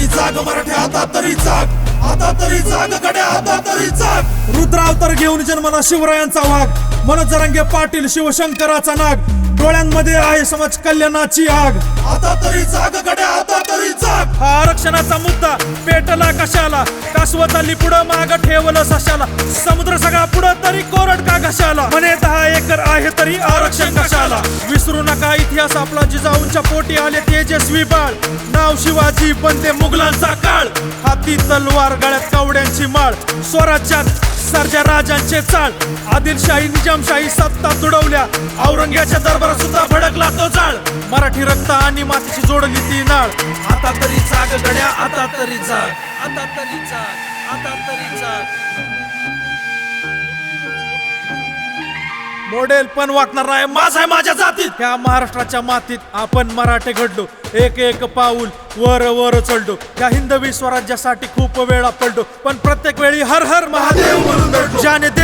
तरी जाग मराठी आता तरी जाग. आता तरी जाग गड्या आता तरी जाग. रुद्रावतार घेऊन जन्मला शिवरायांचा वाघ. मनोज जरांगे पाटील शिवशंकराचा नाग. डोळ्यांमध्ये आहे समाज कल्याणाची आग. आता तरी जाग गड्या आता तरी जाग. हा आरक्षणाचा मुद्दा. पेटला कशाला? कासवत आली पुढं माग ठेवलं सशाला? समुद्र सगळा पुढं तरी कोरड का घशाला? म्हणे दहा एकर आहे तरी आरक्षण कशाला? विसरू नका इतिहास आपला जिजाऊंच्या पोटी आले तेजस्वी बाळ. नाव शिवाजी बनते मुघलांचा काळ. हाती तलवार गळ्यात कावड्यांची माळ. स्वराज्यात सारख्या राजांचे चाळ आदिलशाही निजामशाही सत्ता तुडवल्या. औरंग्याच्या दरबारात सुद्धा भडकला तो जाळ. मराठी रक्त आणि मातीची जोडली ती नाळ. आता तरी जाग गड्या आता तरी जाग. आता तरी जाग आता तरी जाग. मॉडेल पण वागणार नाही माझा आहे माझ्या जातीत. ह्या महाराष्ट्राच्या मातीत आपण मराठे घडलो. एक एक पाऊल वर वर चढलो. त्या हिंदवी स्वराज्यासाठी खूप वेळा पडलो. पण प्रत्येक वेळी हर हर महादेव म्हणून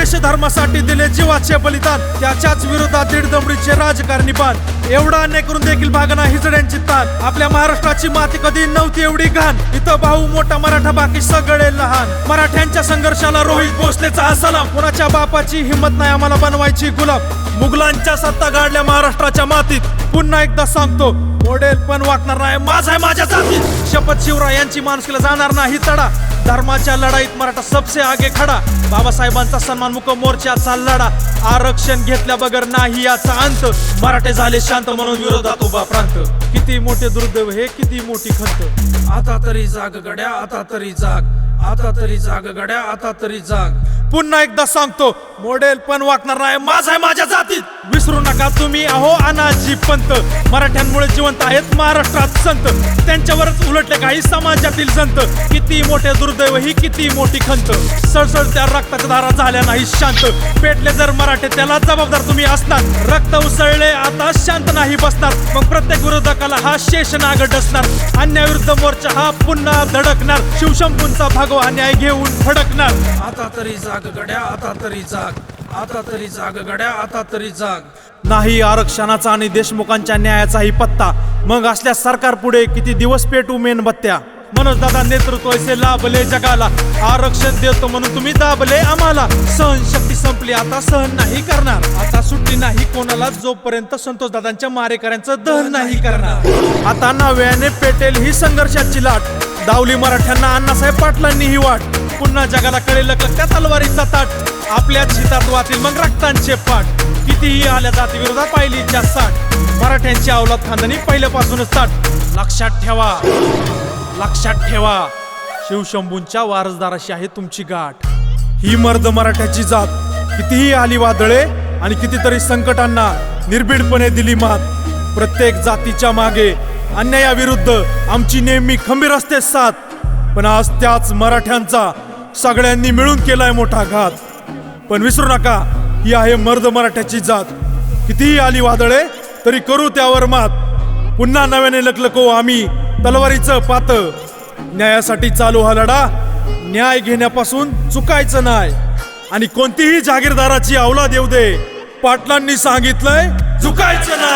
देश धर्मासाठी दिले जीवाचे बलिदान. त्याच्याच विरोधात दीड दमडीचे राजकारणी बाण एवढा अन्याय करून देखील भागना हिजड्यांची ताण. आपल्या महाराष्ट्राची माती कधी नव्हती एवढी घाण. इथं भाऊ मोठा मराठा बाकी सगळे लहान. मराठ्यांच्या संघर्षाला रोहित भोसलेचा सलाम. कोणाच्या बापाची हिंमत नाही आम्हाला बनवायची गुलाब मुघलांच्या सत्ता गाडल्या महाराष्ट्राच्या मातीत. पुन्हा एकदा सांगतो मोडेल पण वागणार नाही. माझा आहे माझ्या जातीत. शिवरा यांची माणुसकीला जाणार नाही तडा. धर्माच्या लढाईत मराठा सबसे आगे खडा. बाबासाहेबांचा सन्मान मुख मोर्चाचा लढा. आरक्षण घेतल्या बगर नाही याचा अंत. मराठे झाले शांत म्हणून विरोधात उभा प्रांत. किती मोठे दुर्दैव हे किती मोठी खंत. आता तरी जाग गड्या आता तरी जाग. आता तरी जाग गड्या आता तरी जाग. पुन्हा एकदा सांगतो मॉडेल पण वाकणार नाही माझा आहे माझ्या जातीत. विसरून नका तुम्ही अहो अनाजी पंत. मराठ्यांमुळे जिवंत आहेत महाराष्ट्रात संत. त्यांच्यावरच उलटले काही समाजातील संत किती मोठे दुर्दैव ही किती मोठी खंत. सळसळ त्या रक्ताच्या धारा झाल्या नाही शांत. पेटले जर मराठे त्याला जबाबदार तुम्ही असणार. रक्त उसळले आता शांत नाही बसणार. मग प्रत्येक विरोधकाला हा शेष नाग डसणार. अन्याविरुद्ध मोर्चा हा पुन्हा धडकणार. शिवशंपूंचा भगवा न्याय घेऊन फडकणार आता तरी जाग गड्या आता तरी जाग. आता तरी जाग गड्या आता तरी जाग. नाही आरक्षणाचा आणि देशमुखांच्या न्यायाचाही पत्ता. मग असल्या सरकार पुढे किती दिवस पेटू मेणबत्त्या? मनोज दादा नेतृत्व असे लाभले जगाला. आरक्षण देतो म्हणून तुम्ही दाबले आम्हाला. सहनशक्ती संपली आता सहन नाही करणार. आता सुट्टी नाही कोणाला जोपर्यंत संतोष दादांच्या मारेकऱ्यांचं दहन नाही करणार. आता नव्याने पेटेल ही संघर्षाची लाट. दावली मराठ्यांना अण्णासाहेब पाटलांनी ही वाट. पुन्हा जगाला कळेल त्या तलवारीचा ताट आपल्याच हितात वातील मग रक्तांचे पाठ कितीही आल्या जाती विरोधात पाहिली ज्या साठ. मराठ्यांची अवलाद खांदणी पहिल्यापासूनच ताट. लक्षात ठेवा. लक्षात ठेवा. शिवशंभूंच्या वारसदाराशी आहे तुमची गाठ. ही मर्द मराठ्याची जात. कितीही आली वादळे आणि कितीतरी संकटांना निर्भीडपणे दिली मात. प्रत्येक जातीच्या मागे अन्यायाविरुद्ध आमची नेहमी खंबीर असते साथ. पण आज त्याच मराठ्यांचा सगळ्यांनी मिळून केलाय मोठा घात. पण विसरू नका ही आहे मर्द मराठ्याची जात. कितीही आली वादळे तरी करू त्यावर मात. पुन्हा नव्याने लकलको आम्ही तलवारीचं पात. न्यायासाठी चालू हा लढा न्याय घेण्यापासून चुकायचं नाही. आणि कोणतीही जागीरदाराची अवलाद येऊ दे. पाटलांनी सांगितलंय चुकायचं नाही.